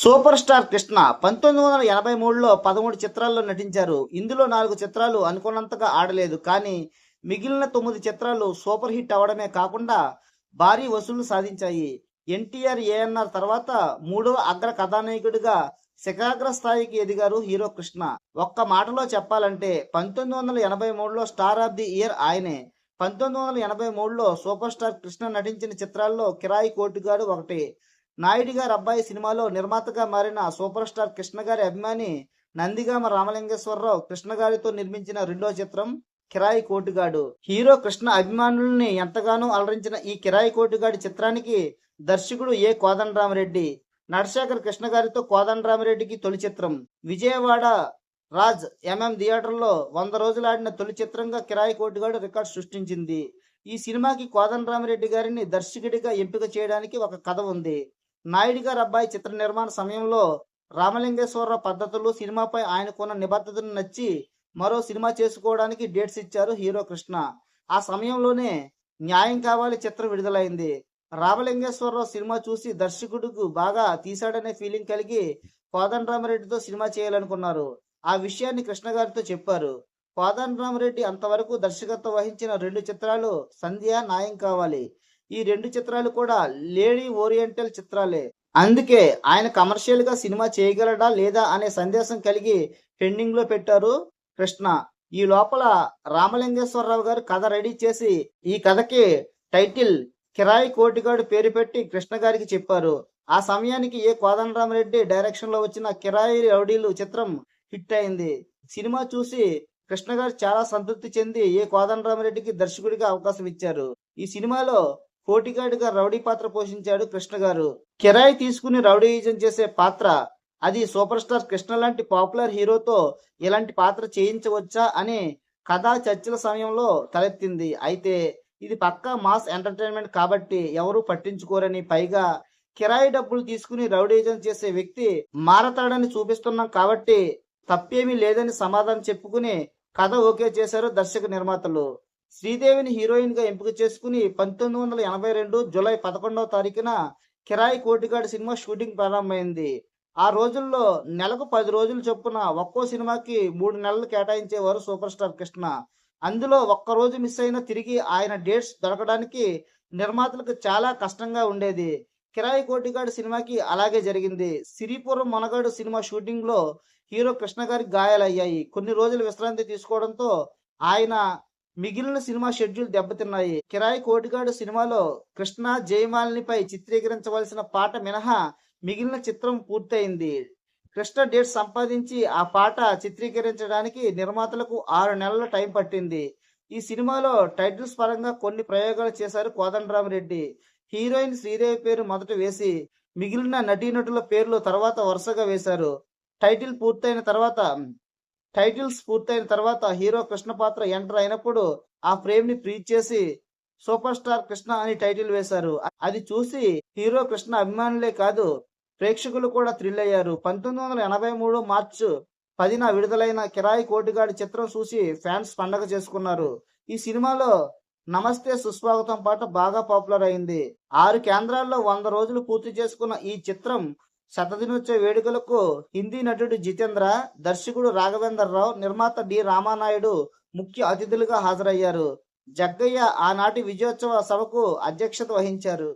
Super star Krishna పంతొమ్మిది వందల ఎనభై మూడులో పదమూడు చిత్రాల్లో నటించారు. ఇందులో నాలుగు చిత్రాలు అనుకున్నంతగా ఆడలేదు. కానీ మిగిలిన తొమ్మిది చిత్రాలు సూపర్ హిట్ అవడమే కాకుండా భారీ వసూళ్ళు సాధించాయి. ఎన్టీఆర్ ఏఎన్ఆర్ తర్వాత మూడవ అగ్ర కథానాయకుడిగా శిఖరాగ్ర స్థాయికి ఎదిగారు హీరో కృష్ణ. ఒక్క మాటలో చెప్పాలంటే పంతొమ్మిది వందల ఎనభై మూడులో స్టార్ ఆఫ్ ది ఇయర్ ఆయనే. పంతొమ్మిది వందల ఎనభై మూడులో సూపర్ స్టార్ కృష్ణ నటించిన చిత్రాల్లో కిరాయి కోటిగాడు ఒకటి. నాయుడు గారి అబ్బాయి సినిమాలో నిర్మాతగా మారిన సూపర్ స్టార్ కృష్ణ గారి అభిమాని నందిగామ రామలింగేశ్వరరావు కృష్ణ గారితో నిర్మించిన రెండో చిత్రం కిరాయి కోటిగాడు. హీరో కృష్ణ అభిమానుల్ని ఎంతగానో అలరించిన ఈ కిరాయి కోటిగాడి చిత్రానికి దర్శకుడు ఏ కోదండరామరెడ్డి నటశేఖర్ కృష్ణ గారితో కోదండరామరెడ్డికి తొలి చిత్రం. విజయవాడ రాజ్ ఎంఎం థియేటర్లో వంద రోజులు ఆడిన తొలి చిత్రంగా కిరాయి కోటిగాడు రికార్డ్ సృష్టించింది. ఈ సినిమాకి కోదండరామరెడ్డి గారిని దర్శకుడిగా ఎంపిక చేయడానికి ఒక కథ ఉంది. నాయుడు గారి అబ్బాయి చిత్ర నిర్మాణ సమయంలో రామలింగేశ్వరరావు పద్ధతులు సినిమాపై ఆయనకున్న నిబద్ధతను నచ్చి మరో సినిమా చేసుకోవడానికి డేట్స్ ఇచ్చారు హీరో కృష్ణ. ఆ సమయంలోనే న్యాయం కావాలి చిత్రం విడుదలైంది. రామలింగేశ్వరరావు సినిమా చూసి దర్శకుడికి బాగా తీశాడనే ఫీలింగ్ కలిగి కోదండరామరెడ్డితో సినిమా చేయాలనుకున్నారు. ఆ విషయాన్ని కృష్ణ గారితో చెప్పారు. కోదండరామరెడ్డి అంతవరకు దర్శకత్వం వహించిన రెండు చిత్రాలు సంధ్య న్యాయం కావాలి. ఈ రెండు చిత్రాలు కూడా లేడీ ఓరియంటల్ చిత్రాలే. అందుకే ఆయన కమర్షియల్గా సినిమా చేయగలడా లేదా అనే సందేశం కలిగి పెండింగ్లో పెట్టారు కృష్ణ. ఈ లోపల రామలింగేశ్వరరావు గారు కథ రెడీ చేసి ఈ కథకి టైటిల్ కిరాయి కోటిగాడు పేరు పెట్టి కృష్ణ గారికి చెప్పారు. ఆ సమయానికి ఏ కోదండరామరెడ్డి డైరెక్షన్లో వచ్చిన కిరాయి రౌడీలు చిత్రం హిట్ అయింది. సినిమా చూసి కృష్ణ గారు చాలా సంతృప్తి చెంది ఏ కోదండరామరెడ్డికి దర్శకుడిగా అవకాశం ఇచ్చారు. ఈ సినిమాలో పోటీగాడిగా రౌడీ పాత్ర పోషించాడు కృష్ణ గారు. కిరాయి తీసుకుని రౌడీయిజం చేసే పాత్ర అది సూపర్ స్టార్ కృష్ణ లాంటి పాపులర్ హీరోతో ఇలాంటి పాత్ర చేయించవచ్చా అని కథా చర్చల సమయంలో తలెత్తింది. అయితే ఇది పక్కా మాస్ ఎంటర్టైన్మెంట్ కాబట్టి ఎవరూ పట్టించుకోరని పైగా కిరాయి డబ్బులు తీసుకుని రౌడీజం చేసే వ్యక్తి మారతాడని చూపిస్తున్నాం కాబట్టి తప్పేమీ లేదని సమాధానం చెప్పుకుని కథ ఓకే చేశారు దర్శక నిర్మాతలు. శ్రీదేవిని హీరోయిన్గా ఎంపిక చేసుకుని పంతొమ్మిది వందల ఎనభై రెండు జూలై పదకొండవ తారీఖున కిరాయి కోటిగాడు సినిమా షూటింగ్ ప్రారంభమైంది. ఆ రోజుల్లో నెలకు పది రోజులు చొప్పున ఒక్కో సినిమాకి మూడు నెలలు కేటాయించేవారు సూపర్ స్టార్ కృష్ణ. అందులో ఒక్క రోజు మిస్ అయినా తిరిగి ఆయన డేట్స్ దొరకడానికి నిర్మాతలకు చాలా కష్టంగా ఉండేది. కిరాయి కోటిగాడు సినిమాకి అలాగే జరిగింది. సిరిపురం మొనగాడు సినిమా షూటింగ్లో హీరో కృష్ణ గారికి గాయాలయ్యాయి. కొన్ని రోజులు విశ్రాంతి తీసుకోవడంతో ఆయన మిగిలిన సినిమా షెడ్యూల్ దెబ్బతిన్నాయి. కిరాయి కోటిగాడు సినిమాలో కృష్ణ జయమాలినిపై చిత్రీకరించవలసిన పాట మినహా మిగిలిన చిత్రం పూర్తయింది. కృష్ణ డేట్ సంపాదించి ఆ పాట చిత్రీకరించడానికి నిర్మాతలకు ఆరు నెలల టైం పట్టింది. ఈ సినిమాలో టైటిల్స్ పరంగా కొన్ని ప్రయోగాలు చేశారు కోదండరామరెడ్డి. హీరోయిన్ శ్రీదేవి పేరు మొదట వేసి మిగిలిన నటీనటుల పేర్లు తర్వాత వరుసగా వేశారు. టైటిల్ పూర్తయిన తర్వాత టైటిల్స్ పూర్తయిన తర్వాత హీరో కృష్ణ పాత్ర ఎంటర్ అయినప్పుడు ఆ ఫ్రేమ్ని ఫ్రీ చేసి సూపర్ స్టార్ కృష్ణ అని టైటిల్ వేశారు. అది చూసి హీరో కృష్ణ అభిమానులే కాదు ప్రేక్షకులు కూడా థ్రిల్ అయ్యారు. పంతొమ్మిది వందల ఎనభై మూడు మార్చ్ పదిన విడుదలైన కిరాయి కోటిగాడి చిత్రం చూసి ఫ్యాన్స్ పండగ చేసుకున్నారు. ఈ సినిమాలో నమస్తే సుస్వాగతం పాట బాగా పాపులర్ అయింది. ఆరు కేంద్రాల్లో వంద రోజులు పూర్తి చేసుకున్న ఈ చిత్రం శతదినోత్సవ వేడుకలకు హిందీ నటుడు జితేంద్ర దర్శకుడు రాఘవేంద్రరావు నిర్మాత డి రామానాయుడు ముఖ్య అతిథులుగా హాజరయ్యారు. జగ్గయ్య ఆనాటి విజయోత్సవ సభకు అధ్యక్షత వహించారు.